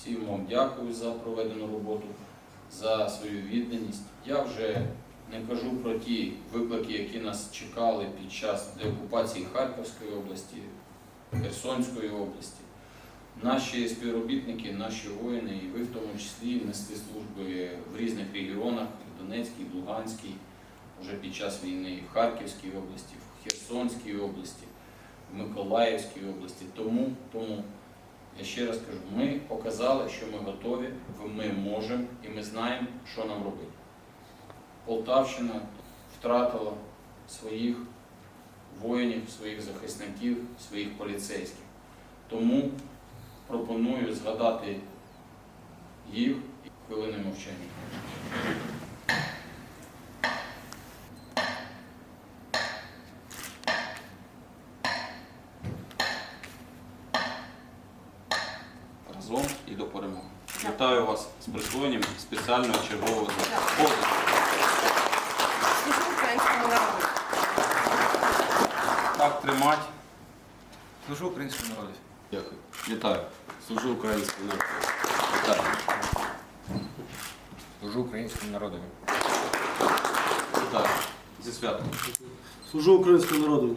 Всім вам дякую за проведену роботу, за свою відданість. Я вже не кажу про ті виклики, які нас чекали під час деокупації Харківської області, Херсонської області. Наші співробітники, наші воїни, і ви в тому числі несли служби в різних регіонах, в Донецькій, і Луганській, вже під час війни, і в Харківській області, в Херсонській області, в Миколаївській області. Тому, тому я ще раз кажу, ми показали, що ми готові, ми можемо і ми знаємо, що нам робити. Полтавщина втратила своїх воїнів, своїх захисників, своїх поліцейських. Тому пропоную згадати їх хвилини мовчання. Разом і до перемоги. Вітаю вас з присвоєнням спеціального чергового народу. Так тримати. Служу українському народу. Дякую. Вітаю. Служу українському народу. Вітаю. Служу українському народу. Вітаю. Зі святом. Служу українському народу.